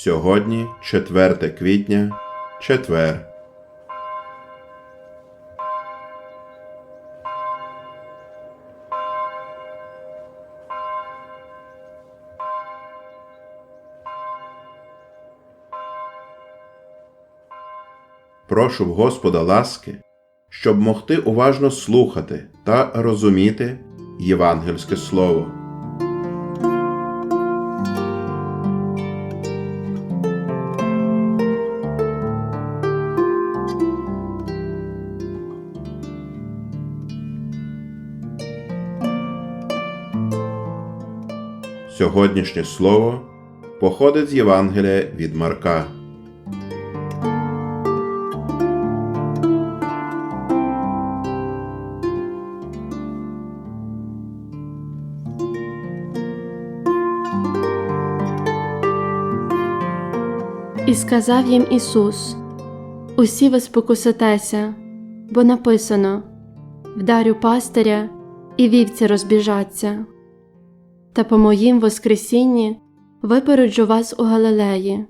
Сьогодні 4 квітня, четвер. Прошу в Господа ласки, щоб могти уважно слухати та розуміти євангельське слово. Сьогоднішнє слово походить з Євангелія від Марка. І сказав їм Ісус: Усі ви спокуситеся, бо написано Вдарю пастиря, і вівці розбіжаться. Та по моїм Воскресінні випереджу вас у Галилеї.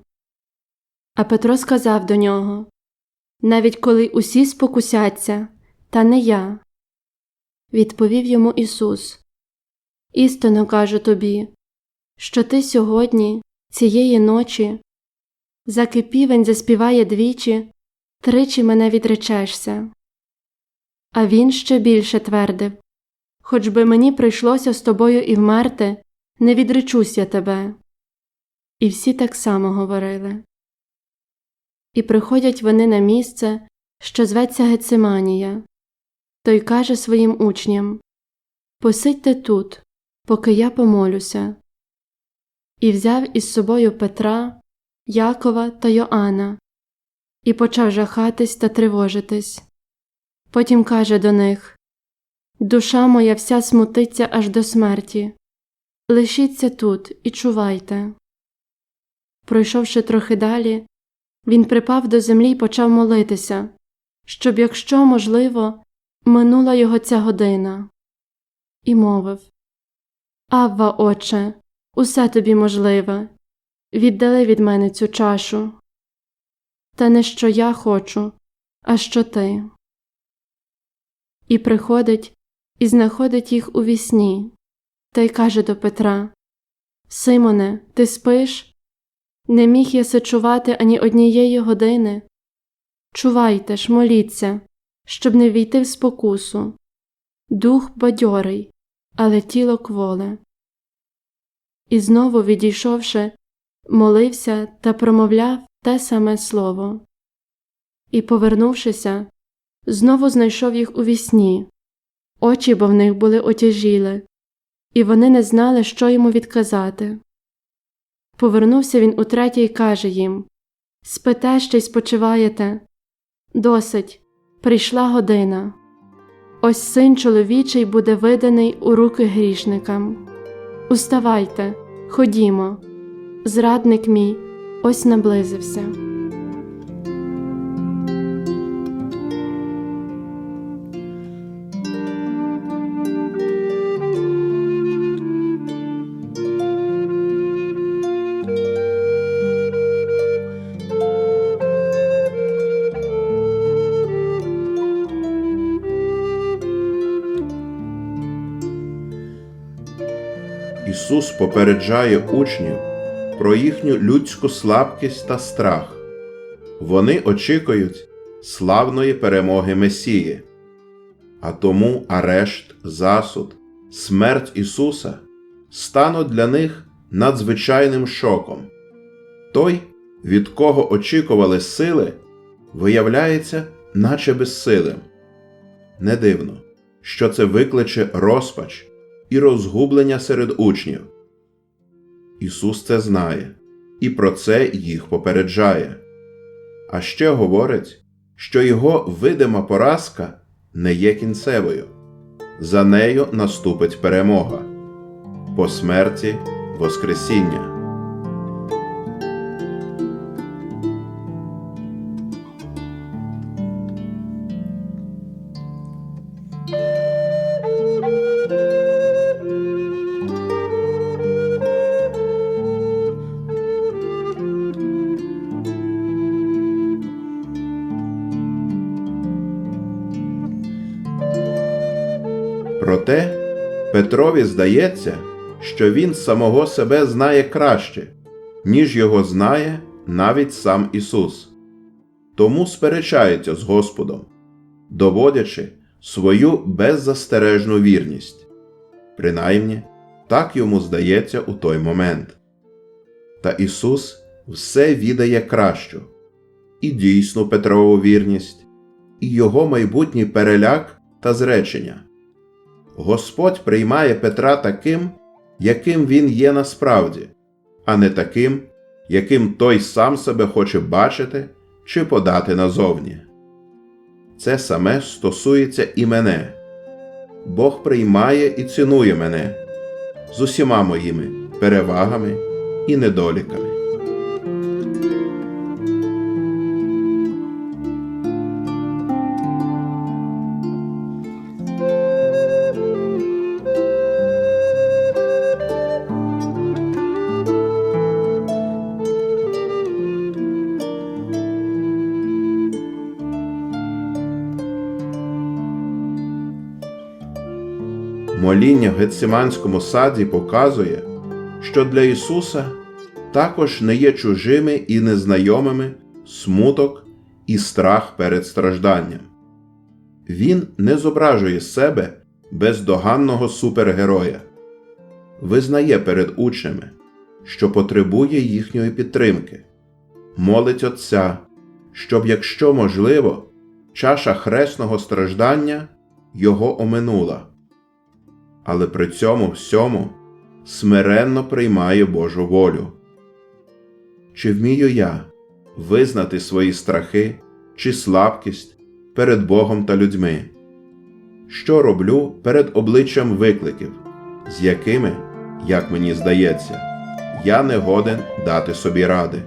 А Петро сказав до нього Навіть коли усі спокусяться, та не я. Відповів йому Ісус Істинно кажу тобі, що ти сьогодні, цієї ночі, заки півень заспіває двічі, тричі мене відречешся. А він ще більше твердив Хоч би мені прийшлося з тобою і вмерти, не відречусь я тебе. І всі так само говорили. І приходять вони на місце, що зветься Гециманія. Той каже своїм учням Посидьте тут, поки я помолюся. І взяв із собою Петра, Якова та Йоанна, і почав жахатись та тривожитись. Потім каже до них Душа моя вся смутиться аж до смерті. Лишіться тут і чувайте. Пройшовши трохи далі, він припав до землі і почав молитися, щоб, якщо можливо, минула його ця година, і мовив Авва, Отче, усе тобі можливе, віддали від мене цю чашу. Та не що я хочу, а що ти. І приходить і знаходить їх у вісні, та й каже до Петра Симоне, ти спиш? Не міг я сичувати ані однієї години. Чувайте ж, моліться, щоб не війти в спокусу. Дух бадьорий, але тіло кволе. І знову, відійшовши, молився та промовляв те саме слово. І, повернувшися, знову знайшов їх у вісні. Очі бо в них були отяжіли, і вони не знали, що йому відказати. Повернувся він утретє і каже їм Спите ще й спочиваєте. Досить, прийшла година. Ось син чоловічий буде виданий у руки грішникам. Уставайте, ходімо, зрадник мій ось наблизився. Ісус попереджає учнів про їхню людську слабкість та страх. Вони очікують славної перемоги Месії, а тому арешт, засуд, смерть Ісуса стануть для них надзвичайним шоком. Той, від кого очікували сили, виявляється, наче безсилим. Не дивно, що це викличе розпач і розгублення серед учнів. Ісус це знає і про це їх попереджає. А ще говорить, що Його видима поразка не є кінцевою, за нею наступить перемога по смерті Воскресіння. Проте Петрові здається, що він самого себе знає краще, ніж його знає навіть сам Ісус. Тому сперечається з Господом, доводячи свою беззастережну вірність. Принаймні, так йому здається у той момент. Та Ісус все відає кращу і дійсну Петрову вірність, і його майбутній переляк та зречення. Господь приймає Петра таким, яким він є насправді, а не таким, яким той сам себе хоче бачити чи подати назовні. Це саме стосується і мене. Бог приймає і цінує мене з усіма моїми перевагами і недоліками. Моління в Гетсиманському саді показує, що для Ісуса також не є чужими і незнайомими смуток і страх перед стражданням. Він не зображує себе бездоганного супергероя, визнає перед учнями, що потребує їхньої підтримки, молить Отця, щоб, якщо можливо, чаша хресного страждання його оминула але при цьому всьому смиренно приймає Божу волю. Чи вмію я визнати свої страхи чи слабкість перед Богом та людьми? Що роблю перед обличчям викликів, з якими, як мені здається, я не годен дати собі ради?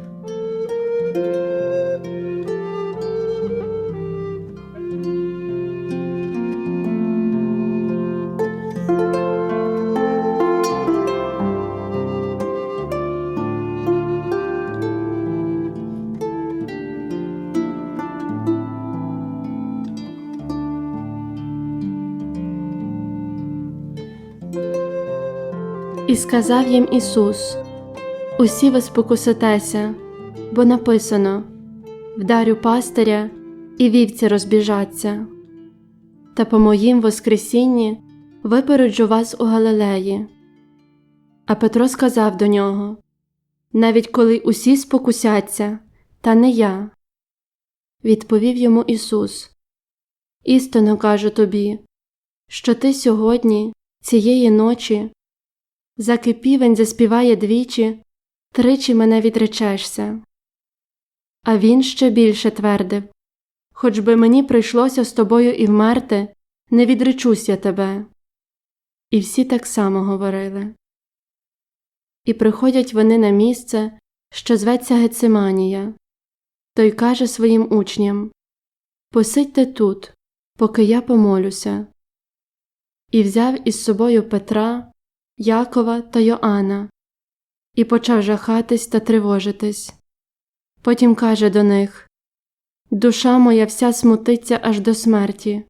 І сказав їм Ісус: Усі ви спокуситеся, бо написано Вдарю пастиря, і вівці розбіжаться. Та по моїм Воскресінні випереджу вас у Галилеї. А Петро сказав до нього Навіть коли усі спокусяться, та не я. Відповів йому Ісус Істинно кажу тобі, що ти сьогодні, цієї ночі, заки півень заспіває двічі, тричі мене відречешся. А він ще більше твердив Хоч би мені прийшлося з тобою і вмерти, не відречусь я тебе. І всі так само говорили. І приходять вони на місце, що зветься Гециманія. Той каже своїм учням Посидьте тут, поки я помолюся. І взяв із собою Петра, Якова та Йоанна, і почав жахатись та тривожитись. Потім каже до них Душа моя вся смутиться аж до смерті.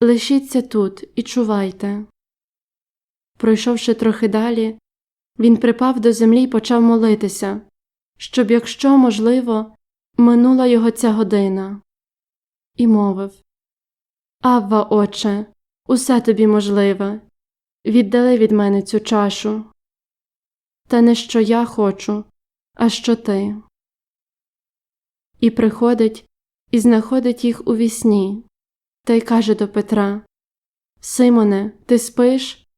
Лишіться тут і чувайте. Пройшовши трохи далі, він припав до землі й почав молитися, щоб, якщо можливо, минула його ця година, і мовив Авва, Отче, усе тобі можливе, віддали від мене цю чашу. Та не що я хочу, а що ти. І приходить і знаходить їх у вісні, та й каже до Петра Симоне, ти спиш?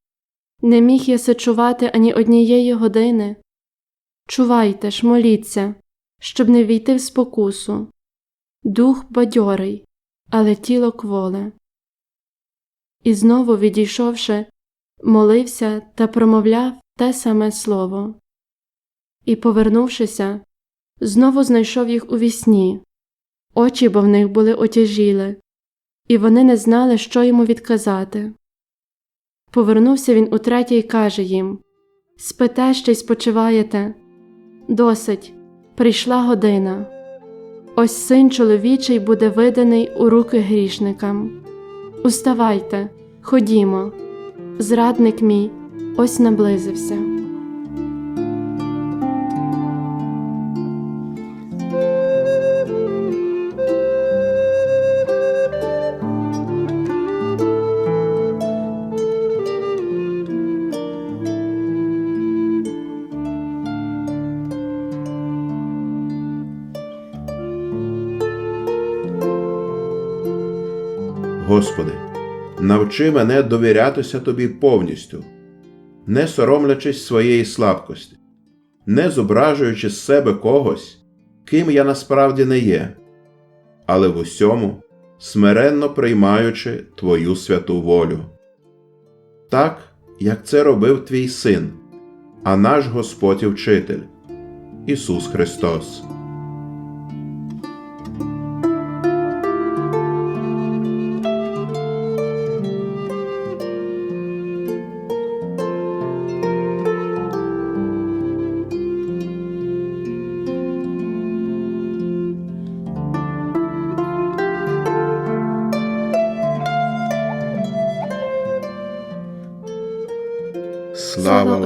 Не міг я се чувати ані однієї години. Чувайте ж, моліться, щоб не війти в спокусу. Дух бадьорий, але тіло кволе. І знову, відійшовши, молився та промовляв те саме слово. І, повернувшися, знову знайшов їх у вісні. Очі бо в них були отяжіли, і вони не знали, що йому відказати. Повернувся він утретє й каже їм Спите ще й спочиваєте. Досить, прийшла година. Ось син чоловічий буде виданий у руки грішникам. Уставайте, ходімо, зрадник мій ось наблизився. Господи, навчи мене довірятися Тобі повністю, не соромлячись своєї слабкості, не зображуючи з себе когось, ким я насправді не є, але в усьому смиренно приймаючи Твою святу волю. Так, як це робив Твій Син, а наш Господь і Вчитель Ісус Христос.